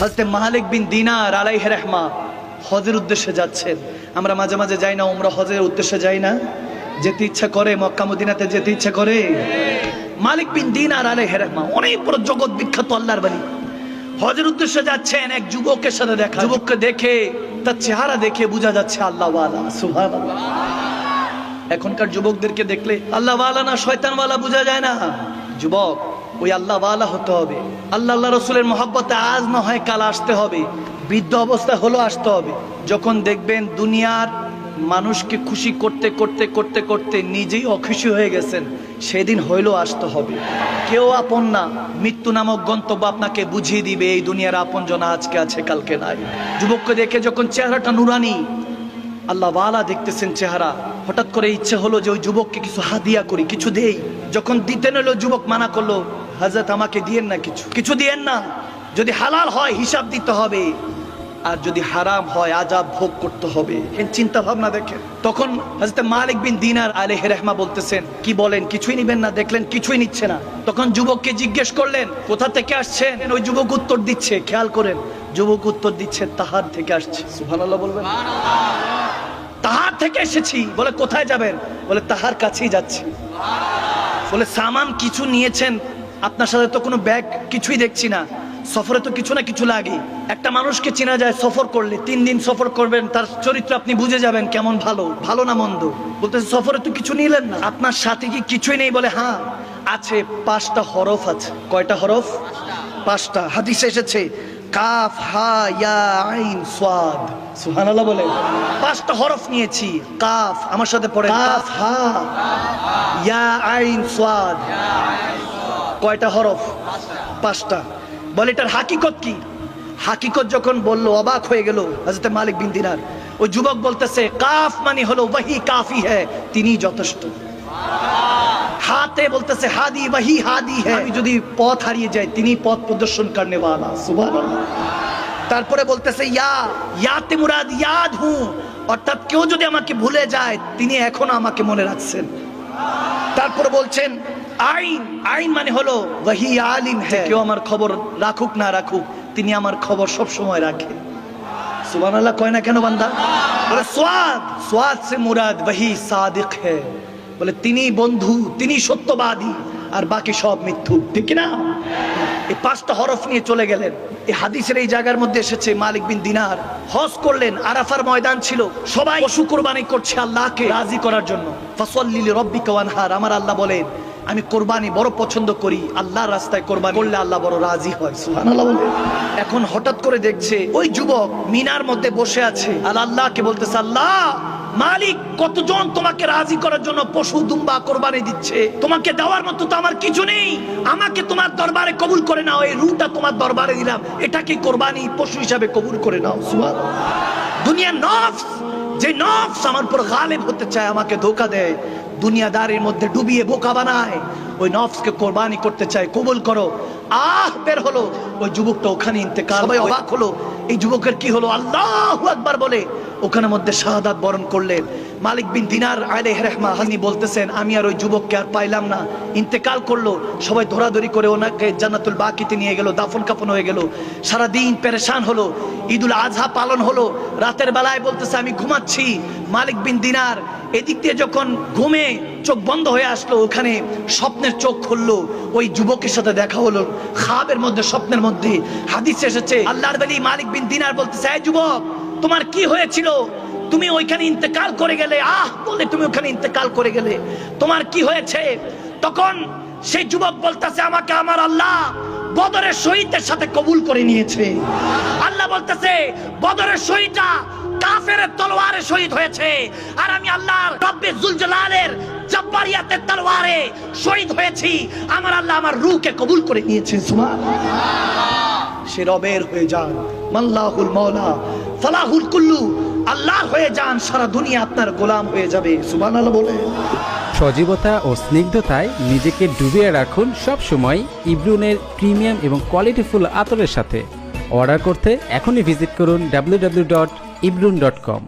হজরত মালিক বিন দিনার আলাইহ রহমা হজের উদ্দেশ্যে যাচ্ছেন। আমরা মাঝে মাঝে যাই না ওমরা হজের উদ্দেশ্যে যাই না। যেতে ইচ্ছা করে, মক্কা মদিনাতে যেতে ইচ্ছা করে। মালিক বিন দিনার আলাইহ রহমা, অনেক বড় জগৎ বিখ্যাত আল্লাহর বাড়ি হজের উদ্দেশ্যে যাচ্ছেন এক যুবকের সাথে দেখা। যুবককে দেখে, তার চেহারা দেখে বোঝা যাচ্ছে আল্লাহ সুবহানাল্লাহ। এখনকার যুবকদেরকে দেখলে আল্লাহ না শয়তান ওয়ালা বোঝা যায় না। যুবক ওই আল্লাহ ওয়ালা হতে হবে। আল্লাহ আল্লাহ রসুলের মহাব্বতে আজ না হয় কাল আসতে হবে। বৃদ্ধ অবস্থা হলো আসতে হবে। যখন দেখবেন দুনিয়ার মানুষকে খুশি করতে করতে করতে করতে নিজেই অখুশি হয়ে গেছেন, সেদিন হইলেও আসতে হবে। কেউ আপন না। মৃত্যু নামক গন্তব্য আপনাকে বুঝিয়ে দিবে, এই দুনিয়ার আপন জনা আজকে আছে, কালকে নাই। যুবককে দেখে যখন চেহারাটা নুরানি, আল্লাহ বালা দেখতেছেন চেহারা, হঠাৎ করে ইচ্ছে হলো যে ওই যুবককে কিছু হাদিয়া করি, কিছু দেই। যখন দিতে নিল যুবক মানা করল হাজরত আমাকে দিয়েন না কিছু। কিছু দিয়েন না। যদি হালাল হয়, হিসাব দিতে হবে। আর যদি হারাম হয়, আজাব ভোগ করতে হবে। চিন্তা ভাবনা দেখেন। তখন হাজরত মালিক বিন দিনার আলেহ রহমা বলতেছেন, কি বলেন? কিছুই নিবেন না, দেখলেন কিছুই নিচ্ছে না। তখন যুবককে জিজ্ঞেস করলেন, কোথা থেকে আসছেন? ওই যুবক উত্তর দিচ্ছে, খেয়াল করেন, যুবক উত্তর দিচ্ছে, তাহার থেকে আসছে। সুবহানাল্লাহ বলবেন? তাহার থেকে এসেছি। বলে, কোথায় যাবেন? বলে, তাহার কাছেই যাচ্ছি। বলে, সামান কিছু নিয়েছেন আপনার সাথে তো কোনো ব্যাগ কিছুই দেখছি না। সফরে তো কিছু না কিছু লাগে। একটা মানুষকে চেনা যায় সফর করলে, তিন দিন সফর করবেন, তার চরিত্র আপনি বুঝে যাবেন কেমন ভালো ভালো না মন্দ। বলতে সফরে তো কিছু নিলেন না। আপনার সাথে কি কিছুই নেই বলে হ্যাঁ আছে, পাঁচটা হরফ আছে। কয়টা হরফ? পাঁচটা। হাদিসে এসেছে, কাফ, হা, ইয়া, আইন সুবহানাল্লাহ বলে। পাঁচটা হরফ নিয়েছি, কাফ, আমার সাথে পড়ে কাফ, হা, ইয়া, আইন সোয়াদ কয়টা হরফ? পাঁচটা। বলে, এটার হাকিকত কি? হাকিকত যখন বলল, অবাক হয়ে গেল হজরত মালিক বিন দিনার। ওই যুবক বলতেছে, কাফ মানে হলো ওয়াহি, কাফি হ্যাঁ তিনি যথেষ্ট। হাতে বলতেছে, হাদি হাদি হ্যাঁ যদি পথ হারিয়ে যাই, তিনি পথ প্রদর্শন করনে তারপরে বলতেছে, ইয়া মুরাদ, ইয়াদ হু। অর্থাৎ কেউ যদি আমাকে ভুলে যায়, তিনি এখনও আমাকে মনে রাখছেন। তারপরে বলছেন আইন আইন মানে হলো ওয়াহি আলিম হ্যাঁ। কেউ আমার খবর রাখুক না রাখুক তিনি আমার খবর সব সময় রাখে। সুবহানাল্লাহ কয় না কেন বান্দা? বলে সোয়াদ সোয়াদ সে মুরাদ ওয়াহি সাদিক হ্যাঁ। বলে তিনি বন্ধু তিনি সত্যবাদী আর বাকি সব মিথ্যু। ঠিক না এই পাঁচটা হরফ নিয়ে চলে গেলেন। এই হাদিসের এই জায়গার মধ্যে এসেছে মালিক বিন দিনার। হজ করলেন আরাফার ময়দান ছিল। সবাই পশু কোরবানি করছে আল্লাহকে রাজি করার জন্য। ফসল্লিল রব্বিকা ওয়ানহার আমার আল্লাহ বলেন আমি কোরবানি বড় পছন্দ করি, আল্লাহর রাস্তায় কোরবানি করলে আল্লাহ বড় রাজি হয়, সুবহানাল্লাহ এখন হঠাৎ করে দেখছে, ওই যুবক মিনার মধ্যে বসে আছে, আর আল্লাহকে বলতেছে, আল্লাহ, মালিক কতজন তোমাকে রাজি করার জন্য পশু দুম্বা কোরবানি দিচ্ছে? তোমাকে দেওয়ার মতো তো আমার কিছু নেই। আমাকে তোমার দরবারে কবুল করে নাও, এই রুটা তোমার দরবারে দিলাম। এটাকে কোরবানি পশু হিসাবে কবুল করে নাও সুবহান দুনিয়া নফস যে নফস আমার উপর গালেব হতে চায় আমাকে ধোকা দেয়। দুনিয়াদারির মধ্যে ডুবিয়ে বোকা বানায়। ওই নফসকে কোরবানি করতে চায় কবুল করো। আহ বের হলো। ওই যুবকটা ওখানে ইন্তেকাল সবাই অবাক হলো। এই যুবকের কি হলো? আল্লাহ একবার বলে। ওখানে মধ্যে শাহাদাত বরণ করলেন। মালিক বিন দিনার আলাইহি রহমা হানি বলতেছেন, আমি আর ওই যুবককে আর পাইলাম না। ইন্তেকাল করল, সবাই ধরাধরি করে ওনাকে জান্নাতুল বাকিতে নিয়ে গেল, দাফন কাফন হয়ে গেল। সারা দিন পেরেশান হলো, ঈদুল আজহা পালন হলো। রাতের বেলায় বলতেছে, আমি ঘুমাচ্ছি। মালিক বিন দিনার এদিক দিয়ে যখন ঘুমে চোখ বন্ধ হয়ে আসলো, ওখানে স্বপ্নের চোখ খুললো। ওই যুবকের সাথে দেখা হলো। খাবের মধ্যে, স্বপ্নের মধ্যে হাদিস এসেছে। আল্লাহর বলি মালিক বিন দিনার বলতেছে যুবক, তোমার কি হয়েছিল? তুমি ওইখানে ইন্তেকাল করে গেলে, আহ বলে তুমি ওখানে ইন্তেকাল করে গেলে। তোমার কি হয়েছে? তখন সেই যুবক বলতেছে, আমাকে আমার আল্লাহ বদরের শহীদদের সাথে কবুল করে নিয়েছে। আল্লাহ বলতেছে, বদরের শহীদরা কাফের তলোয়ারে শহীদ হয়েছে। আর আমি আল্লাহর রব্বে জুলজালালের জব্বারিয়াতের তলোয়ারে শহীদ হয়েছি। আমার আল্লাহ আমার রূহকে কবুল করে নিয়েছে সুবহান সে রবের হয়ে যান। মাল্লাহুল মাওলা। ফালাহুল কুল্লু, আল্লাহ হয়ে যান, সারা দুনিয়া আপনার গোলাম হয়ে যাবে। সুবহানাল্লাহ বলে। সজীবতা ও স্নিগ্ধতায় নিজেকে ডুবিয়ে রাখুন সব সময় ইব্রুনের প্রিমিয়াম এবং কোয়ালিটিফুল আতরের সাথে। অর্ডার করতে এখনই ভিজিট করুন www.ibrun.com